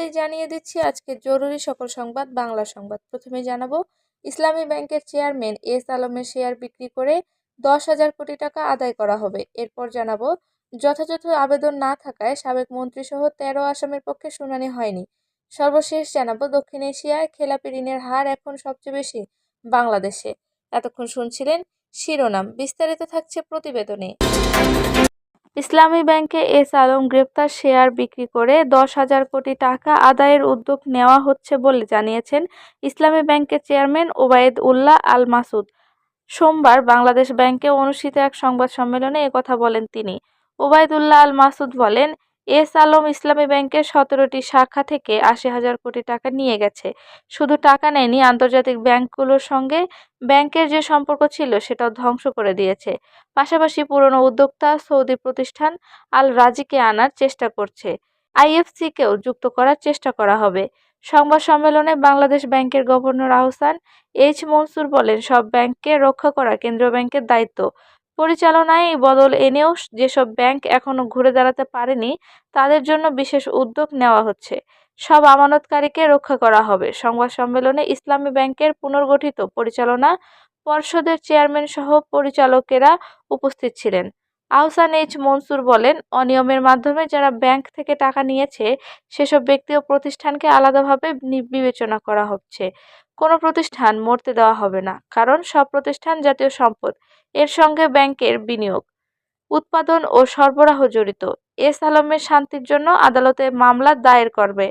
শুরুতেই জানিয়ে দিচ্ছি, আজকে জরুরি সকল সংবাদ বাংলা সংবাদ। প্রথমে জানাব, ইসলামী ব্যাংকের চেয়ারম্যান এস আলমের শেয়ার বিক্রি করে দশ হাজার কোটি টাকা আদায় করা হবে। এরপর জানাব, যথাযথ আবেদন না থাকায় সাবেক মন্ত্রীসহ তেরো আসামের পক্ষে শুনানি হয়নি। সর্বশেষ জানাব, দক্ষিণ এশিয়ায় খেলাপি ঋণের হার এখন সবচেয়ে বেশি বাংলাদেশে। এতক্ষণ শুনছিলেন শিরোনাম, বিস্তারিত থাকছে প্রতিবেদনে। ইসলামী ব্যাংকে এস আলম গ্রেপ্তার শেয়ার বিক্রি করে দশ হাজার কোটি টাকা আদায়ের উদ্যোগ নেওয়া হচ্ছে বলে জানিয়েছেন ইসলামী ব্যাংকের চেয়ারম্যান ওবায়দ উল্লাহ আল মাসুদ সোমবার বাংলাদেশ ব্যাংকে অনুষ্ঠিত এক সংবাদ সম্মেলনে কথা বলেন তিনি। ওবায়দুল্লাহ আল মাসুদ বলেন এস আলম ইসলামী ব্যাংকের সতেরোটি শাখা থেকে আশি হাজার কোটি টাকা নিয়ে গেছে। শুধু টাকা নেয়নি, আন্তর্জাতিক ব্যাংকগুলোর সঙ্গে ব্যাংকের যে সম্পর্ক ছিল সেটাও ধ্বংস করে দিয়েছে। পাশাপাশি পুরনো উদ্যোক্তা সৌদি প্রতিষ্ঠান আল রাজিকে আনার চেষ্টা করছে। আইএফসিকেও যুক্ত করার চেষ্টা করা হবে। সংবাদ সম্মেলনে বাংলাদেশ ব্যাংকের গভর্নর আহসান এইচ মনসুর বলেন, সব ব্যাংককে রক্ষা করা কেন্দ্রীয় ব্যাংকের দায়িত্ব। পরিচালনায় বদল এনেও যেসব ব্যাংক এখনও ঘুরে দাঁড়াতে পারেনি, তাদের জন্য বিশেষ উদ্যোগ নেওয়া হচ্ছে। সব আমানতকারীকে রক্ষা করা হবে। সংবাদ সম্মেলনে ইসলামী ব্যাংকের পুনর্গঠিত পরিচালনা পর্ষদের চেয়ারম্যান সহ পরিচালকেরা উপস্থিত ছিলেন। আহসান এইচ মনসুর বলেন, অনিয়মের মাধ্যমে যারা ব্যাংক থেকে টাকা নিয়েছে, সেসব ব্যক্তি ও প্রতিষ্ঠানকে আলাদাভাবে বিবেচনা করা হচ্ছে। কোনো প্রতিষ্ঠান মরতে দেওয়া হবে না, কারণ সব প্রতিষ্ঠান জাতীয় সম্পদ। এর সঙ্গে ব্যাংকের বিনিয়োগ, উৎপাদন ও সরবরাহ জড়িত। এস আলমের শান্তির জন্য আদালতে মামলা দায়ের করবে।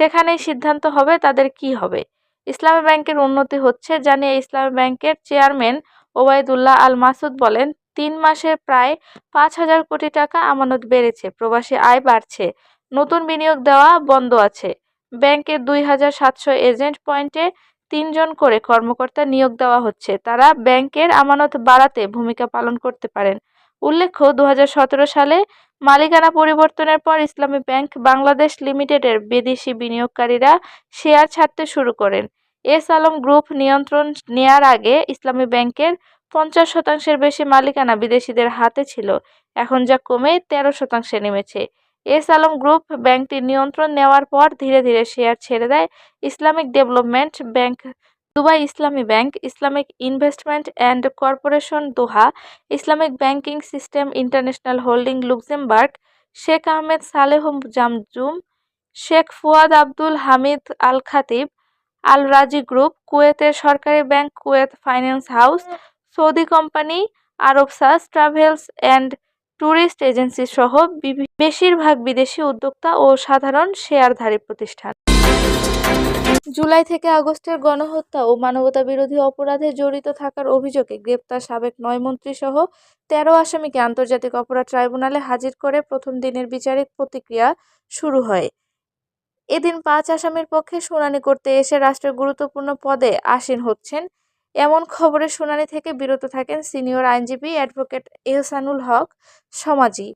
সেখানেই সিদ্ধান্ত হবে তাদের কি হবে। ইসলামী ব্যাংকের উন্নতি হচ্ছে জানিয়ে ইসলামী ব্যাংকের চেয়ারম্যান ওবায়দুল্লাহ আল মাসুদ বলেন, তিন মাসে প্রায় পাঁচ হাজার কোটি টাকা আমানত বেড়েছে, প্রবাসী আয় বাড়ছে, নতুন বিনিয়োগ দেওয়া বন্ধ আছে। ব্যাংকের দুই হাজার সাতশো এজেন্ট পয়েন্টে তিনজন করে কর্মকর্তা নিয়োগ দেওয়া হচ্ছে। তারা ব্যাংকের আমানত বাড়াতে ভূমিকা পালন করতে পারেন। উল্লেখ্য দু হাজার সতেরো সালে মালিকানা পরিবর্তনের পর ইসলামী ব্যাংক বাংলাদেশ লিমিটেডের বিদেশি বিনিয়োগকারীরা শেয়ার ছাড়তে শুরু করেন। এস আলম গ্রুপ নিয়ন্ত্রণ নেয়ার আগে ইসলামী ব্যাংকের পঞ্চাশ শতাংশের বেশি মালিকানা বিদেশিদের হাতে ছিল। এখন যা কমে তেরো শতাংশে নেমেছে। এস আলম গ্রুপ ব্যাংকটির নিয়ন্ত্রণ নেওয়ার পর ধীরে ধীরে শেয়ার ছেড়ে দেয়। Islamic development bank Dubai Islami bank, Islamic investment and corporation Doha, Islamic banking system international holding Luxembourg, Sheikh Ahmed Saleh Jamjoom, Sheikh Fuad Abdul Hamid Al Khatib Al Rajhi group, কুয়েতের সরকারি bank Kuwait finance house, Saudi company, আরবসাস travels and tourist agency সহ বেশিরভাগ বিদেশি উদ্যোক্তা ও সাধারণ শেয়ারধারী প্রতিষ্ঠান। জুলাই থেকে আগস্টের গণহত্যা ও মানবতাবিরোধী অপরাধে জড়িত থাকার অভিযোগে গ্রেপ্তার সাবেক নয় মন্ত্রী সহ তেরো আসামিকে আন্তর্জাতিক অপরাধ ট্রাইব্যুনালে হাজির করে প্রথম দিনের বিচারিক প্রতিক্রিয়া শুরু হয়। এদিন পাঁচ আসামির পক্ষে শুনানি করতে এসে রাষ্ট্রের গুরুত্বপূর্ণ পদে আসীন হচ্ছেন এমন খবরের শুনানি থেকে বিরত থাকেন সিনিয়র আইনজীবী অ্যাডভোকেট এহসানুল হক সমাজি।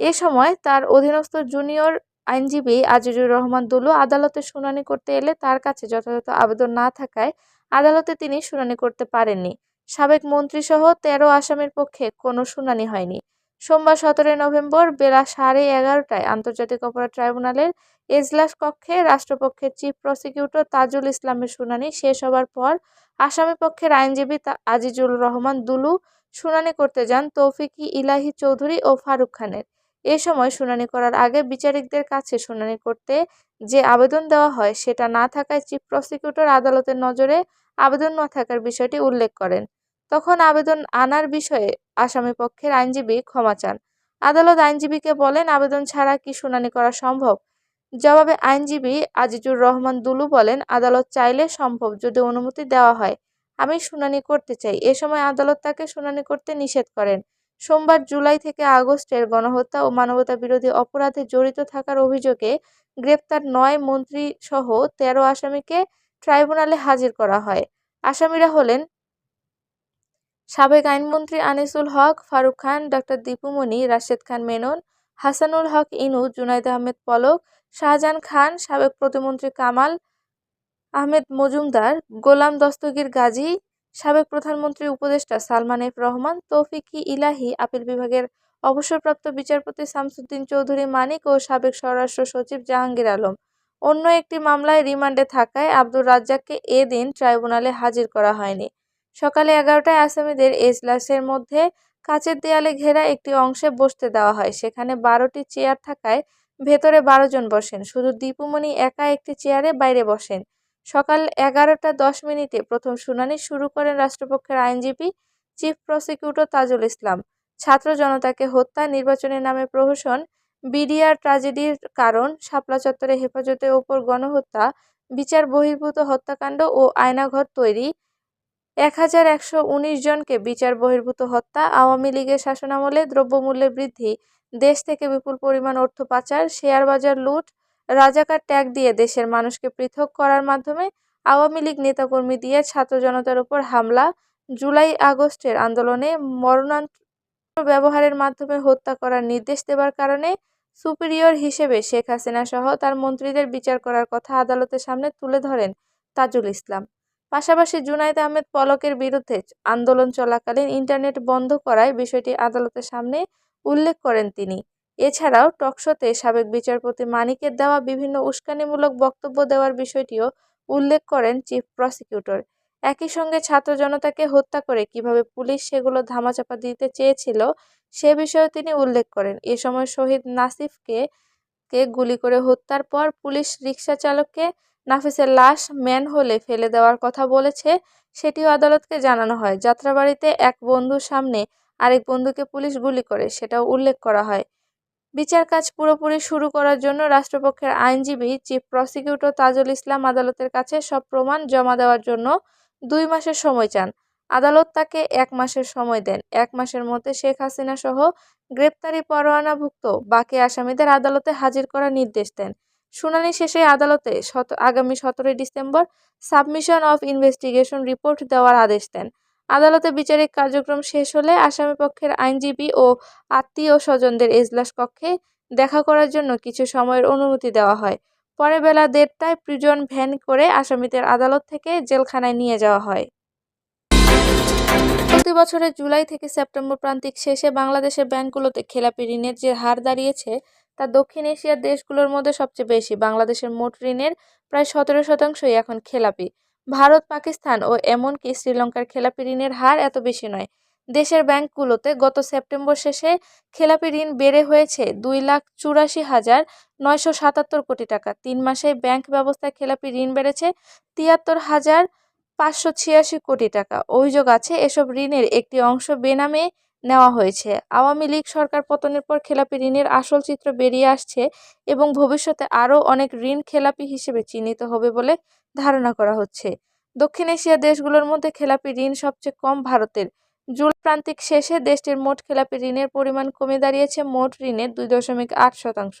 এ সময় তার অধীনস্থ জুনিয়র আইনজীবী আজিজুর রহমান দুলু আদালতে শুনানি করতে এলে তার কাছে যথাযথ আবেদন না থাকায় আদালতে তিনি শুনানি করতে পারেননি। সাবেক মন্ত্রীসহ তেরো আসামির পক্ষে কোনো শুনানি হয়নি। সোমবার সতেরোই নভেম্বর বেলা সাড়ে এগারোটায় আন্তর্জাতিক অপরাধ ট্রাইব্যুনালের এজলাস কক্ষে রাষ্ট্রপক্ষের চিফ প্রসিকিউটর তাজুল ইসলামের শুনানি শেষ হবার পর আসামি পক্ষের আইনজীবী আজিজুল রহমান দুলু শুনানি করতে যান তৌফিকি ইলাহি চৌধুরী ও ফারুক খানের। এ সময় শুনানি করার আগে বিচারিকদের কাছে শুনানি করতে যে আবেদন দেওয়া হয় সেটা না থাকায় চিফ প্রসিকিউটর আদালতের নজরে আবেদন না থাকার বিষয়টি উল্লেখ করেন। তখন আবেদন আনার বিষয়ে আসামি পক্ষের আইনজীবী ক্ষমা চান। আদালত আইনজীবীকে বলেন, আবেদন ছাড়া কি শুনানি করা সম্ভব? জবাবে আইনজীবী আজিজুর রহমান দুলু বলেন, আদালত চাইলে সম্ভব যদি অনুমতি দেওয়া হয়। আমি শুনানি করতে চাই। এ সময় আদালত তাকে শুনানি করতে নিষেধ করেন। সোমবার জুলাই থেকে আগস্টের গণহত্যা ও মানবতা বিরোধী অপরাধে জড়িত থাকার অভিযোগে গ্রেপ্তার নয় মন্ত্রী সহ তেরো আসামিকে ট্রাইব্যুনালে হাজির করা হয়। আসামিরা হলেন সাবেক আইনমন্ত্রী আনিসুল হক, ফারুক খান, ডক্টর দীপুমণি, রাশেদ খান মেনন, হাসানুল হক ইনু, জুনাইদ আহমেদ পলক, শাহজাহান খান, সাবেক প্রতিমন্ত্রী কামাল আহমেদ মজুমদার, গোলাম দস্তগীর গাজী, সাবেক প্রধানমন্ত্রী উপদেষ্টা সালমান এফ রহমান, তৌফিকি ইলাহি, আপিল বিভাগের অবসরপ্রাপ্ত বিচারপতি শামসুদ্দিন চৌধুরী মানিক ও সাবেক স্বরাষ্ট্র সচিব জাহাঙ্গীর আলম। অন্য একটি মামলায় রিমান্ডে থাকায় আব্দুর রাজ্জাককে এ দিন ট্রাইব্যুনালে হাজির করা হয়নি। সকালে এগারোটায় আসামিদের এজলাসের মধ্যে কাচের দেয়ালে ঘেরা একটি অংশে বসতে দেওয়া হয়। সেখানে বারোটি চেয়ার থাকায় ভেতরে বারো জন বসেন। শুধু দীপুমণি একা একটি চেয়ারে বাইরে বসেন। সকাল এগারোটা দশ মিনিটে প্রথম শুনানি শুরু করেন রাষ্ট্রপক্ষের আইনজীবী চিফ প্রসিকিউটর তাজুল ইসলাম। ছাত্র জনতাকে হত্যা নির্বাচনের নামে প্রহসন, বিডিআর ট্র্যাজেডির কারণ, শাপলা চত্বরে হেফাজতের ওপর গণহত্যা, বিচার বহির্ভূত হত্যাকাণ্ড ও আয়নাঘর তৈরি এক হাজার একশো উনিশ জনকে বিচার বহির্ভূত হত্যা, আওয়ামী লীগের শাসনামলে দ্রব্যমূল্যের বৃদ্ধি, দেশ থেকে বিপুল পরিমাণ অর্থ পাচার, শেয়ার বাজার লুট, রাজাকার ট্যাগ দিয়ে দেশের মানুষকে পৃথক করার মাধ্যমে আওয়ামী লীগ নেতাকর্মী দিয়ে ছাত্র জনতার উপর হামলা, জুলাই আগস্টের আন্দোলনে মরণান্ত্র ব্যবহারের মাধ্যমে হত্যা করার নির্দেশ দেবার কারণে সুপিরিয়র হিসেবে শেখ হাসিনা সহ তার মন্ত্রীদের বিচার করার কথা আদালতের সামনে তুলে ধরেন তাজুল ইসলাম। পাশাপাশি জুনাইদ আহমেদ পলকের বিরুদ্ধে আন্দোলন চলাকালীন ইন্টারনেট বন্ধ করায় বিষয়টি আদালতের সামনে উল্লেখ করেন তিনি। এছাড়াও টকশোতে সাবেক বিচারপতি মানিকের দেওয়া বিভিন্ন উস্কানিমূলক বক্তব্য দেওয়ার বিষয়টিও উল্লেখ করেন চিফ প্রসিকিউটর। একই সঙ্গে ছাত্র জনতাকে হত্যা করে কীভাবে পুলিশ সেগুলো ধামাচাপা দিতে চেয়েছিল সে বিষয়েও তিনি উল্লেখ করেন। এ সময় শহীদ নাসিফকে কে গুলি করে হত্যার পর পুলিশ রিকশা চালককে নাফিসের লাশ ম্যানহোলে ফেলে দেওয়ার কথা বলেছে, সেটিও আদালতকে জানানো হয়। যাত্রাবাড়িতে এক বন্ধুর সামনে আরেক বন্ধুকে পুলিশ গুলি করে, সেটাও উল্লেখ করা হয়। বিচার কাজ পুরোপুরি শুরু করার জন্য রাষ্ট্রপক্ষের আইনজীবী চিফ প্রসিকিউটর তাজুল ইসলাম আদালতের কাছে সব প্রমাণ জমা দেওয়ার জন্য দুই মাসের সময় চান। আদালত তাকে এক মাসের সময় দেন। এক মাসের মধ্যে শেখ হাসিনা সহ গ্রেপ্তারি পরোয়ানাভুক্ত বাকি আসামিদের আদালতে হাজির করার নির্দেশ দেন। শুনানি শেষে আদালতে আগামী সতেরোই December submission of investigation report দেওয়ার আদেশ দেন। আদালতে বিচারিক কার্যক্রম শেষ হলে আসামিপক্ষের আইনজীবী ও আত্মীয় স্বজনদের এজলাস কক্ষে দেখা করার জন্য কিছু সময়ের অনুমতি দেওয়া হয়। পরে বেলা দেড়টায় প্রিজন ভ্যান করে আসামিদের আদালত থেকে জেলখানায় নিয়ে যাওয়া হয়। প্রতি বছরের জুলাই থেকে সেপ্টেম্বর প্রান্তিক শেষে বাংলাদেশের ব্যাংকগুলোতে খেলাপি ঋণের যে হার দাঁড়িয়েছে তা দক্ষিণ এশিয়ার দেশগুলোর মধ্যে সবচেয়ে বেশি। বাংলাদেশের মোট ঋণের প্রায় সতেরো শতাংশই এখন খেলাপি। ভারত, পাকিস্তান ও এমনকি শ্রীলঙ্কার খেলাপি ঋণের হার এত বেশি নয়। দেশের ব্যাংকগুলোতে গত সেপ্টেম্বর শেষে খেলাপি ঋণ বেড়ে হয়েছে দুই লাখ চুরাশি হাজার নয়শো সাতাত্তর কোটি টাকা। তিন মাসে ব্যাংক ব্যবস্থায় খেলাপি ঋণ বেড়েছে তিয়াত্তর হাজার পাঁচশো ছিয়াশি কোটি টাকা। অভিযোগ আছে, এসব ঋণের একটি অংশ বেনামে নেওয়া হয়েছে। আওয়ামী লীগ সরকার পতনের পর খেলাপি ঋণের আসল চিত্র বেরিয়ে আসছে এবং ভবিষ্যতে আরও অনেক ঋণ খেলাপি হিসেবে চিহ্নিত হবে বলে ধারণা করা হচ্ছে। দক্ষিণ এশিয়া দেশগুলোর মধ্যে খেলাপি ঋণ সবচেয়ে কম ভারতের। জুল প্রান্তিক শেষে দেশটির মোট খেলাপি ঋণের পরিমাণ কমে দাঁড়িয়েছে মোট ঋণের দুই দশমিক আট শতাংশ।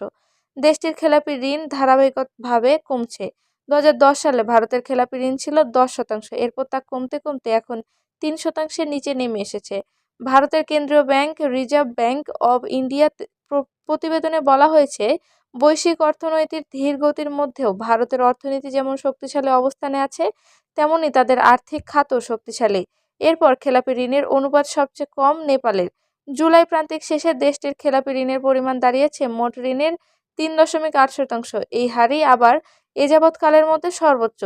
দেশটির খেলাপি ঋণ ধারাবাহিকভাবে কমছে। দু হাজার দশ সালে ভারতের খেলাপি ঋণ ছিল দশ শতাংশ। এরপর তা কমতে কমতে এখন তিন শতাংশের নিচে নেমে এসেছে। ভারতের কেন্দ্রীয় bank, reserve bank of India প্রতিবেদনে বলা হয়েছে, বৈশ্বিক অর্থনৈতিক ধীর গতির মধ্যেও ভারতের অর্থনীতি যেমন শক্তিশালী অবস্থানে আছে, তেমনি তাদের আর্থিক খাতও শক্তিশালী। এরপর খেলাপি ঋণের অনুপাত সবচেয়ে কম নেপালের। জুলাই প্রান্তিক শেষে দেশটির খেলাপি ঋণের পরিমাণ দাঁড়িয়েছে মোট ঋণের তিন দশমিক আট শতাংশ। এই হারই আবার এ যাবৎকালের মধ্যে সর্বোচ্চ।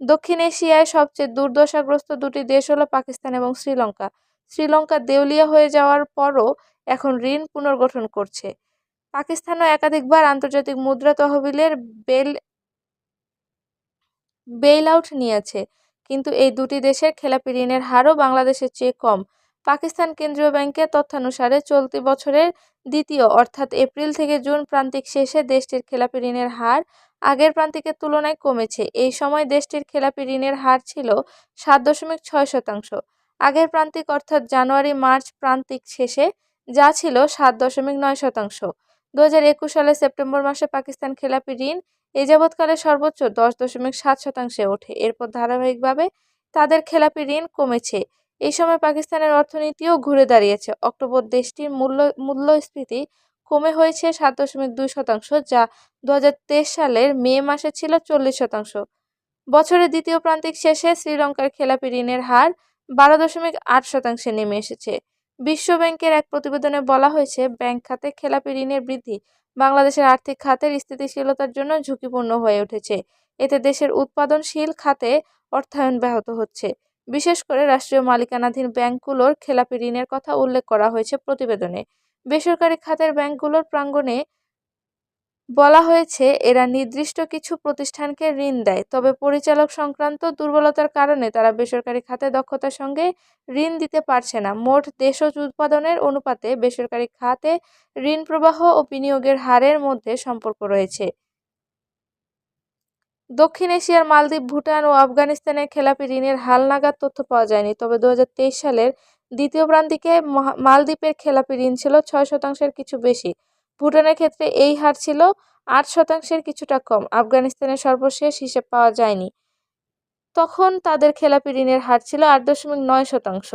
দক্ষিণ এশিয়ায় সবচেয়ে দুর্দশাগ্রস্ত দুটি দেশ হলো পাকিস্তান এবং শ্রীলঙ্কা। শ্রীলঙ্কা দেউলিয়া হয়ে যাওয়ার পরও এখন ঋণ পুনর্গঠন করছে। পাকিস্তানও একাধিকবার আন্তর্জাতিক মুদ্রা তহবিলের বেল বেইল আউট নিয়েছে, কিন্তু এই দুটি দেশের খেলাপি ঋণের হারও বাংলাদেশের চেয়ে কম। পাকিস্তান কেন্দ্রীয় ব্যাংকের তথ্যানুসারে চলতি বছরের দ্বিতীয় অর্থাৎ এপ্রিল থেকে জুন প্রান্তিক শেষে দেশটির খেলাপি ঋণের হার আগের প্রান্তিকের তুলনায় কমেছে। এই সময় দেশটির খেলাপি ঋণের হার ছিল সাত দশমিক ছয় শতাংশ। আগের প্রান্তিক অর্থাৎ জানুয়ারি, মার্চ প্রান্তিক শেষে যা ছিল সাত দশমিক নয় শতাংশ। দু হাজার একুশ সালে সেপ্টেম্বর মাসে পাকিস্তান খেলাপি ঋণ এ যাবৎকালে সর্বোচ্চ দশ দশমিক সাত শতাংশে ওঠে। এরপর ধারাবাহিকভাবে তাদের খেলাপি ঋণ কমেছে। এই সময় পাকিস্তানের অর্থনীতিও ঘুরে দাঁড়িয়েছে। অক্টোবর দেশটির মূল্য, মূল্যস্ফীতি কমে হয়েছে সাত দশমিক দুই শতাংশ, যা দু হাজার তেইশ সালের মে মাসে ছিল চল্লিশ শতাংশ। বছরের দ্বিতীয় প্রান্তিক শেষে শ্রীলঙ্কার খেলাপি ঋণের হার বারো দশমিক আট শতাংশে নেমে এসেছে। বিশ্ব ব্যাংকের এক প্রতিবেদনে বলা হয়েছে, ব্যাংক খাতে খেলাপি ঋণের বৃদ্ধি বাংলাদেশের আর্থিক খাতের স্থিতিশীলতার জন্য ঝুঁকিপূর্ণ হয়ে উঠেছে। এতে দেশের উৎপাদনশীল খাতে অর্থায়ন ব্যাহত হচ্ছে। বিশেষ করে রাষ্ট্রীয় মালিকানাধীন ব্যাংকগুলোর খেলাপি ঋণের কথা উল্লেখ করা হয়েছে প্রতিবেদনে। বেসরকারি খাতের ব্যাংকগুলোর প্রাঙ্গণে বলা হয়েছে, এরা নির্দিষ্ট কিছু প্রতিষ্ঠানকে ঋণ দেয়, তবে পরিচালক সংক্রান্ত দুর্বলতার কারণে তারা বেসরকারি খাতে দক্ষতার সঙ্গে ঋণ দিতে পারছে না। মোট দেশজ উৎপাদনের অনুপাতে বেসরকারি খাতে ঋণ প্রবাহ ও বিনিয়োগের হারের মধ্যে সম্পর্ক রয়েছে। দক্ষিণ এশিয়ার মালদ্বীপ, ভুটান ও আফগানিস্তানের খেলাপি ঋণের হালনাগাদ তথ্য পাওয়া যায়নি, তবে দু হাজার তেইশ সালের দ্বিতীয় প্রান্তিকে মালদ্বীপের খেলাপি ঋণ ছিল ছয় শতাংশের কিছু বেশি। ভুটানের ক্ষেত্রে এই হার ছিল আট শতাংশের কিছুটা কম। আফগানিস্তানের সর্বশেষ হিসেব পাওয়া যায়নি। তখন তাদের খেলাপি ঋণের হার ছিল আট দশমিক নয় শতাংশ।